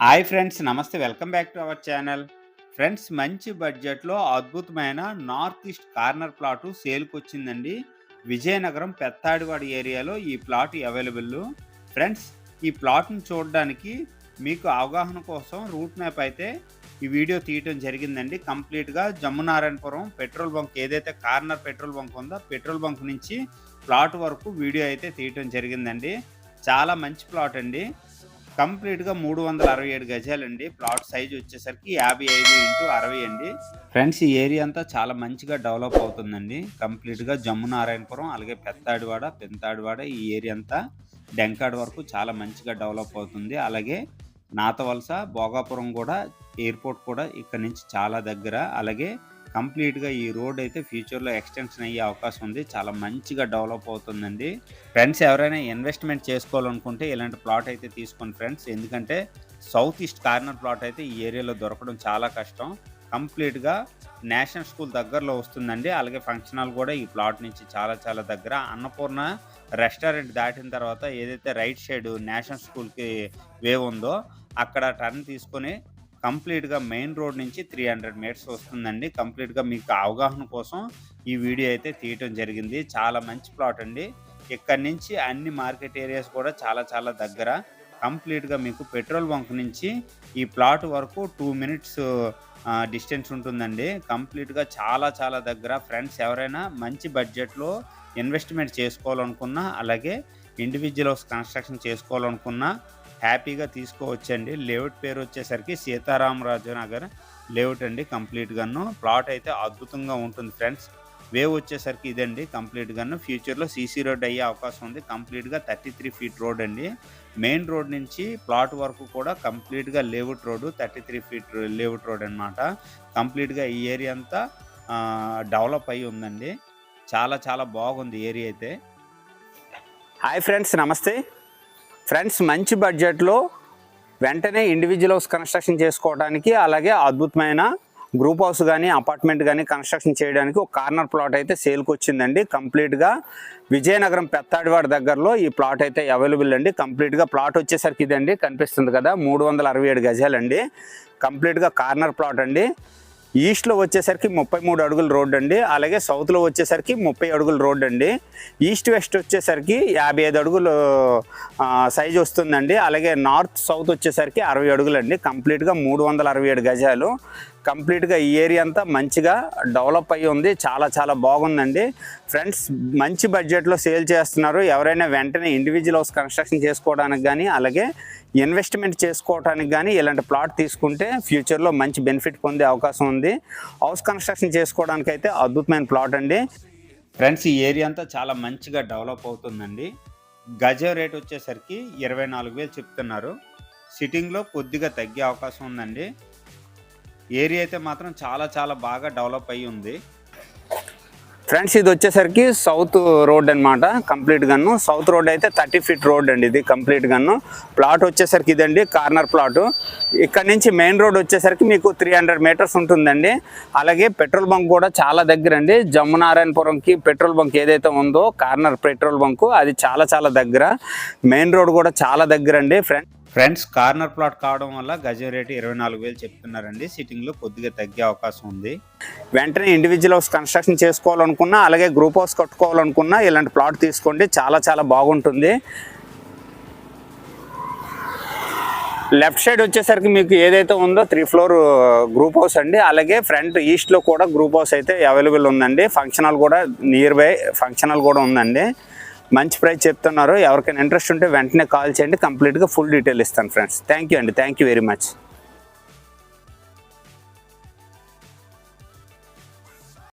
Hi friends నమస్తే. Welcome back to our channel. Friends మంచి బడ్జెట్లో అద్భుతమైన నార్త్ ఈస్ట్ కార్నర్ ప్లాటు సేల్కి వచ్చిందండి విజయనగరం పెత్తాడివాడ ఏరియాలో ఈ ప్లాట్ అవైలబుల్ ఫ్రెండ్స్ ఈ ప్లాట్ని చూడడానికి మీకు అవగాహన కోసం రూట్ మ్యాప్ అయితే ఈ వీడియో తీయటం జరిగిందండి. కంప్లీట్గా జమ్మునారాయణపురం పెట్రోల్ బంక్ ఏదైతే కార్నర్ పెట్రోల్ బంక్ ఉందో పెట్రోల్ బంక్ నుంచి ప్లాట్ వరకు వీడియో అయితే తీయటం జరిగిందండి. చాలా మంచి ప్లాట్ అండి కంప్లీట్గా మూడు వందల అరవై ఏడు గజాలండి. ప్లాట్ సైజ్ వచ్చేసరికి యాభై ఐదు ఇంటూ అరవై అండి. ఫ్రెండ్స్ ఈ ఏరియా అంతా చాలా మంచిగా డెవలప్ అవుతుందండి. కంప్లీట్గా జమ్మునారాయణపురం అలాగే పెత్తాడివాడ పెంతాడివాడ ఈ ఏరియా అంతా డెంకాడ్ వరకు చాలా మంచిగా డెవలప్ అవుతుంది. అలాగే నాతవలస భోగాపురం కూడా ఎయిర్పోర్ట్ కూడా ఇక్కడ నుంచి చాలా దగ్గర. అలాగే కంప్లీట్గా ఈ రోడ్ అయితే ఫ్యూచర్లో ఎక్స్టెన్షన్ అయ్యే అవకాశం ఉంది. చాలా మంచిగా డెవలప్ అవుతుందండి. ఫ్రెండ్స్ ఎవరైనా ఇన్వెస్ట్మెంట్ చేసుకోవాలనుకుంటే ఇలాంటి ప్లాట్ అయితే తీసుకోండి ఫ్రెండ్స్. ఎందుకంటే సౌత్ ఈస్ట్ కార్నర్ ప్లాట్ అయితే ఈ ఏరియాలో దొరకడం చాలా కష్టం. కంప్లీట్గా నేషనల్ స్కూల్ దగ్గరలో వస్తుందండి. అలాగే ఫంక్షన్ హాల్ కూడా ఈ ప్లాట్ నుంచి చాలా చాలా దగ్గర. అన్నపూర్ణ రెస్టారెంట్ దాటిన తర్వాత ఏదైతే రైట్ సైడ్ నేషనల్ స్కూల్కి వే ఉందో అక్కడ టర్న్ తీసుకొని కంప్లీట్గా మెయిన్ రోడ్ నుంచి త్రీ హండ్రెడ్ మీటర్స్ వస్తుందండి. కంప్లీట్గా మీకు అవగాహన కోసం ఈ వీడియో అయితే తీయటం జరిగింది. చాలా మంచి ప్లాట్ అండి. ఇక్కడ నుంచి అన్ని మార్కెట్ ఏరియాస్ కూడా చాలా చాలా దగ్గర. కంప్లీట్గా మీకు పెట్రోల్ బంక్ నుంచి ఈ ప్లాట్ వరకు టూ మినిట్స్ డిస్టెన్స్ ఉంటుందండి. కంప్లీట్గా చాలా చాలా దగ్గర. ఫ్రెండ్స్ ఎవరైనా మంచి బడ్జెట్లో ఇన్వెస్ట్మెంట్ చేసుకోవాలనుకున్నా అలాగే ఇండివిజువల్స్ కన్స్ట్రక్షన్ చేసుకోవాలనుకున్నా హ్యాపీగా తీసుకోవచ్చండి. లేఅవుట్ పేరు వచ్చేసరికి సీతారామరాజు నగర్ లేఅవుట్ అండి కంప్లీట్గాను ప్లాట్ అయితే అద్భుతంగా ఉంటుంది ఫ్రెండ్స్. వేవ్ వచ్చేసరికి ఇదండి కంప్లీట్గాను ఫ్యూచర్లో సీసీ రోడ్ అయ్యే అవకాశం ఉంది. కంప్లీట్గా థర్టీ త్రీ ఫీట్ రోడ్ అండి. మెయిన్ రోడ్ నుంచి ప్లాట్ వరకు కూడా కంప్లీట్గా layout road thirty three feet layout road అనమాట కంప్లీట్గా ఈ ఏరియా అంతా డెవలప్ అయ్యి ఉందండి. చాలా చాలా బాగుంది ఏరియా అయితే. హాయ్ ఫ్రెండ్స్ నమస్తే. ఫ్రెండ్స్ మంచి బడ్జెట్లో వెంటనే ఇండివిజువల్ హౌస్ కన్స్ట్రక్షన్ చేసుకోవడానికి అలాగే అద్భుతమైన గ్రూప్ హౌస్ కానీ అపార్ట్మెంట్ కానీ కన్స్ట్రక్షన్ చేయడానికి ఒక కార్నర్ ప్లాట్ అయితే సేల్కి వచ్చిందండి కంప్లీట్గా విజయనగరం పెత్తాడివాడ దగ్గరలో ఈ ప్లాట్ అయితే అవైలబుల్ అండి. కంప్లీట్గా ప్లాట్ వచ్చేసరికి ఇదండి కనిపిస్తుంది కదా మూడు వందల అరవై ఏడు గజాలండి. కంప్లీట్గా కార్నర్ ప్లాట్ అండి. ఈస్ట్లో వచ్చేసరికి ముప్పై మూడు అడుగుల రోడ్ అండి. అలాగే సౌత్లో వచ్చేసరికి ముప్పై అడుగుల రోడ్ అండి. ఈస్ట్ వెస్ట్ వచ్చేసరికి యాభై ఐదు అడుగులు సైజ్ వస్తుందండి. అలాగే నార్త్ సౌత్ వచ్చేసరికి అరవై అడుగులు అండి కంప్లీట్గా మూడు వందల అరవై ఏడు గజాలు. కంప్లీట్గా ఈ ఏరియా అంతా మంచిగా డెవలప్ అయ్యి ఉంది. చాలా చాలా బాగుందండి. ఫ్రెండ్స్ మంచి బడ్జెట్లో సేల్ చేస్తున్నారు. ఎవరైనా వెంటనే ఇండివిజువల్ హౌస్ కన్స్ట్రక్షన్ చేసుకోవడానికి కానీ అలాగే ఇన్వెస్ట్మెంట్ చేసుకోవడానికి కానీ ఇలాంటి ప్లాట్ తీసుకుంటే ఫ్యూచర్లో మంచి బెనిఫిట్ పొందే అవకాశం ఉంది. హౌస్ కన్స్ట్రక్షన్ చేసుకోవడానికి అయితే అద్భుతమైన ప్లాట్ అండి. ఫ్రెండ్స్ ఈ ఏరియా అంతా చాలా మంచిగా డెవలప్ అవుతుందండి. గజం రేట్ వచ్చేసరికి ఇరవై నాలుగు వేలు చెప్తున్నారు. సిట్టింగ్లో కొద్దిగా తగ్గే అవకాశం ఉందండి. ఏరియా అయితే మాత్రం చాలా చాలా బాగా డెవలప్ అయ్యి ఉంది. ఫ్రెండ్స్ ఇది వచ్చేసరికి సౌత్ రోడ్ అనమాట కంప్లీట్ గన్ను. సౌత్ రోడ్ అయితే థర్టీ ఫీట్ రోడ్ అండి ఇది కంప్లీట్ గన్ను. ప్లాట్ వచ్చేసరికి ఇదండి కార్నర్ ప్లాట్. ఇక్కడ నుంచి మెయిన్ రోడ్ వచ్చేసరికి మీకు త్రీ హండ్రెడ్ మీటర్స్ ఉంటుందండి. అలాగే పెట్రోల్ బంక్ కూడా చాలా దగ్గర అండి. జమ్మునారాయణపురంకి పెట్రోల్ బంక్ ఏదైతే ఉందో కార్నర్ పెట్రోల్ బంక్ అది చాలా చాలా దగ్గర. మెయిన్ రోడ్ కూడా చాలా దగ్గర అండి. ఫ్రెండ్ ఫ్రెండ్స్ కార్నర్ ప్లాట్ కావడం వల్ల గజం రేటు ఇరవై నాలుగు వేలు చెప్తున్నారండి. సిట్టింగ్లో కొద్దిగా తగ్గే అవకాశం ఉంది. వెంటనే ఇండివిజువల్ హౌస్ కన్స్ట్రక్షన్ చేసుకోవాలనుకున్నా అలాగే గ్రూప్ హౌస్ కట్టుకోవాలనుకున్నా ఇలాంటి ప్లాట్ తీసుకోండి. చాలా చాలా బాగుంటుంది. లెఫ్ట్ సైడ్ వచ్చేసరికి మీకు ఏదైతే ఉందో త్రీ ఫ్లోర్ గ్రూప్ హౌస్ అండి. అలాగే ఫ్రంట్ ఈస్ట్లో కూడా గ్రూప్ హౌస్ అయితే అవైలబుల్ ఉందండి. ఫంక్షన్ హాల్ కూడా నియర్ బై ఫంక్షన్ హాల్ కూడా ఉందండి. మంచి ప్రైస్ చెప్తున్నారు ఎవరికైనా ఇంట్రెస్ట్ ఉంటే వెంటనే కాల్ చేయండి. కంప్లీట్గా ఫుల్ డీటెయిల్ ఇస్తాను ఫ్రెండ్స్ థ్యాంక్ యూ అండి. Thank you very much